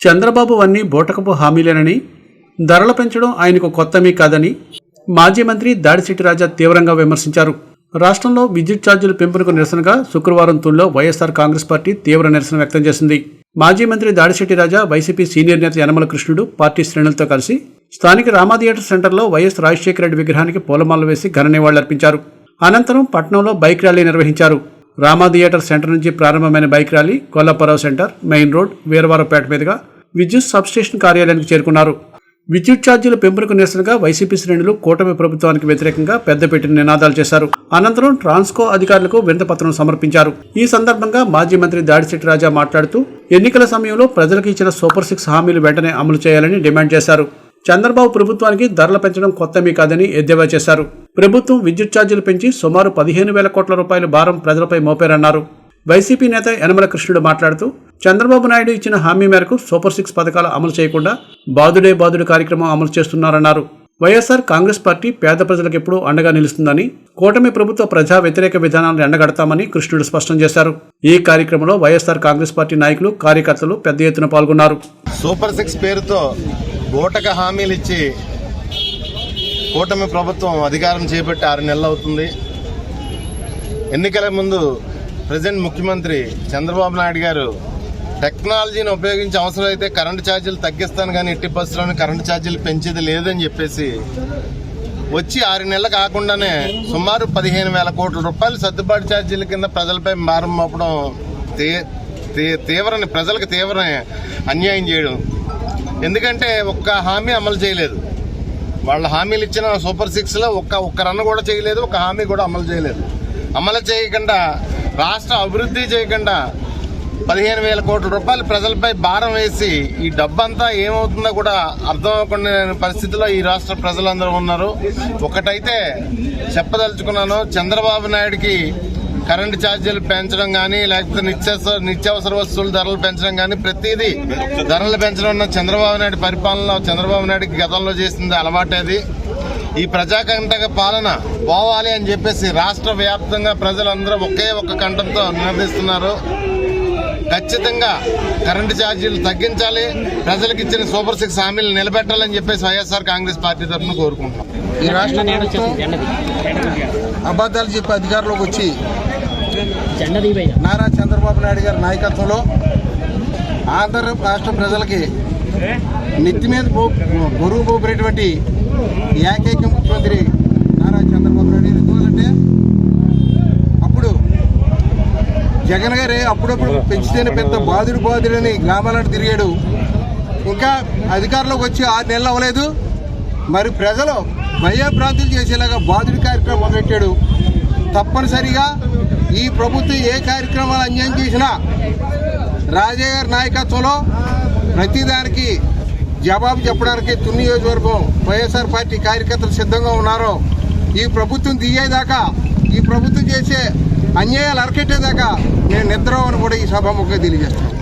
చంద్రబాబు అన్నీ బోటకపు హామీలేనని ధరలు పెంచడం ఆయనకు కొత్తమీ కాదని మాజీ మంత్రి దాడిశెట్టి రాజా తీవ్రంగా విమర్శించారు. రాష్ట్రంలో విద్యుత్ ఛార్జీల పెంపునకు నిరసనగా శుక్రవారం తుల్లో వైఎస్ఆర్ కాంగ్రెస్ పార్టీ తీవ్ర నిరసన వ్యక్తం చేసింది. మాజీ మంత్రి దాడిశెట్టి రాజా వైసీపీ సీనియర్ నేత యనమల కృష్ణుడు పార్టీ శ్రేణులతో కలిసి స్థానిక రామా థియేటర్ సెంటర్లో వైఎస్ రాజశేఖర రెడ్డి విగ్రహానికి పూలమాలలు వేసి ఘన నివాళులర్పించారు. అనంతరం పట్నంలో బైక్ ర్యాలీ నిర్వహించారు. రామా థియేటర్ సెంటర్ నుంచి ప్రారంభమైన bike rally Kollaparavu centre main road Veeravarapeta మీదుగా విద్యుత్ సబ్స్టేషన్ కార్యాలయానికి చేరుకున్నారు. విద్యుత్ ఛార్జీల పెంపునకు నిరసనగా వైసీపీ శ్రేణులు కూటమి ప్రభుత్వానికి వ్యతిరేకంగా పెద్దపెట్టిన నినాదాలు చేశారు. అనంతరం ట్రాన్స్కో అధికారులకు వినతిపత్రం సమర్పించారు. ఈ సందర్భంగా మాజీ మంత్రి దాడిశెట్టి రాజా మాట్లాడుతూ ఎన్నికల సమయంలో ప్రజలకు ఇచ్చిన సూపర్ సిక్స్ హామీలు వెంటనే అమలు చేయాలని డిమాండ్ చేశారు. చంద్రబాబు ప్రభుత్వానికి ధరలు పెంచడం కొత్తమీ కాదని ఎద్దేవా చేశారు. ప్రభుత్వం విద్యుత్ ఛార్జీలు పెంచి సుమారు పదిహేను వేల కోట్ల రూపాయల భారం ప్రజలపై మోపారన్నారు. వైసీపీ నేత యనమల కృష్ణుడు మాట్లాడుతూ చంద్రబాబు నాయుడు ఇచ్చిన హామీ మేరకు సూపర్ సిక్స్ పథకాలు అమలు చేయకుండా బాదుడే బాదుడు కార్యక్రమం అమలు చేస్తున్నారన్నారు. వైఎస్ఆర్ కాంగ్రెస్ పార్టీ పేద ప్రజలకు ఎప్పుడూ అండగా నిలుస్తుందని కూటమి ప్రభుత్వ ప్రజా వ్యతిరేక విధానాలను ఎండగడతామని కృష్ణుడు స్పష్టం చేశారు. ఈ కార్యక్రమంలో వైఎస్ఆర్ కాంగ్రెస్ పార్టీ నాయకులు కార్యకర్తలు పెద్ద ఎత్తున పాల్గొన్నారు. సూపర్ సిక్స్ పేరుతో బూటక హామీలు ఇచ్చి కూటమి ప్రభుత్వం అధికారం చేపట్టి ఆరు నెలలు అవుతుంది. ఎన్నికల ముందు ప్రజెంట్ ముఖ్యమంత్రి చంద్రబాబు నాయుడు గారు టెక్నాలజీని ఉపయోగించి అవసరమైతే కరెంటు ఛార్జీలు తగ్గిస్తాను కానీ ఎట్టి బస్సులోని కరెంటు ఛార్జీలు పెంచేది లేదని చెప్పేసి వచ్చి ఆరు నెలలు కాకుండానే సుమారు పదిహేను వేల కోట్ల రూపాయలు సర్దుబాటు ఛార్జీల కింద ప్రజలపై భారం మోపడం తే- ప్రజలకు తీవ్ర అన్యాయం చేయడం. ఎందుకంటే ఒక్క హామీ అమలు చేయలేదు. వాళ్ళ హామీలు ఇచ్చిన సూపర్ సిక్స్లో ఒక్క ఒక్క రన్ కూడా చేయలేదు ఒక హామీ కూడా అమలు చేయలేదు. అమలు చేయకుండా రాష్ట్ర అభివృద్ధి చేయకుండా పదిహేను వేల కోట్ల రూపాయలు ప్రజలపై భారం వేసి ఈ డబ్బంతా ఏమవుతుందో కూడా అర్థం అవ్వకుండా పరిస్థితిలో ఈ రాష్ట్ర ప్రజలందరూ ఉన్నారు. ఒకటైతే చెప్పదలుచుకున్నాను చంద్రబాబు నాయుడికి కరెంటు ఛార్జీలు పెంచడం కానీ లేకపోతే నిత్యావసర నిత్యావసర వస్తువుల ధరలు పెంచడం కానీ ప్రతిదీ ధరలు పెంచడం చంద్రబాబు నాయుడు పరిపాలనలో చంద్రబాబు నాయుడికి గతంలో చేసింది అలవాటేది. ఈ ప్రజాకంటక పాలన పోవాలి అని చెప్పేసి రాష్ట్ర వ్యాప్తంగా ప్రజలందరూ ఒకే ఒక్క కంఠంతో నిలదీస్తున్నారు ఖచ్చితంగా కరెంటు ఛార్జీలు తగ్గించాలి. ప్రజలకు ఇచ్చిన సూపర్ సిక్స్ హామీలు నిలబెట్టాలని చెప్పేసి వైఎస్ఆర్ కాంగ్రెస్ పార్టీ తరఫున కోరుకుంటున్నాం. ఈ రాష్ట్ర ప్రభుత్వం అబద్ధాలు చెప్పి అధికారంలోకి వచ్చి నారా చంద్రబాబు నాయుడు గారి నాయకత్వంలో ఆంధ్ర రాష్ట్ర ప్రజలకి నెత్తి మీద పో- బరువు పోపినటువంటి ఏకైక ముఖ్యమంత్రి నారా చంద్రబాబు నాయుడు ఎందుకంటే అప్పుడు జగన్ గారే అప్పుడప్పుడు పెంచితేనే పెద్ద బాధుడు బాధుడని గ్రామాలను తిరిగాడు. ఇంకా అధికారంలోకి వచ్చి ఆరు నెలలు అవ్వలేదు. మరి ప్రజలు భయభ్రాంతులు చేసేలాగా బాధుడి కార్యక్రమం మొదలెట్టాడు. తప్పనిసరిగా ఈ ప్రభుత్వం ఏ కార్యక్రమాలు అన్యాయం చేసినా రాజయ్య గారి నాయకత్వంలో ప్రతిదానికి జవాబు చెప్పడానికి తుని నియోజకవర్గం వైఎస్ఆర్ పార్టీ కార్యకర్తలు సిద్ధంగా ఉన్నారో ఈ ప్రభుత్వం దిగేదాకా ఈ ప్రభుత్వం చేసే అన్యాయాలు అరకెట్టేదాకా నేను నిద్ర అని కూడా ఈ సభాముఖంగా తెలియజేస్తాను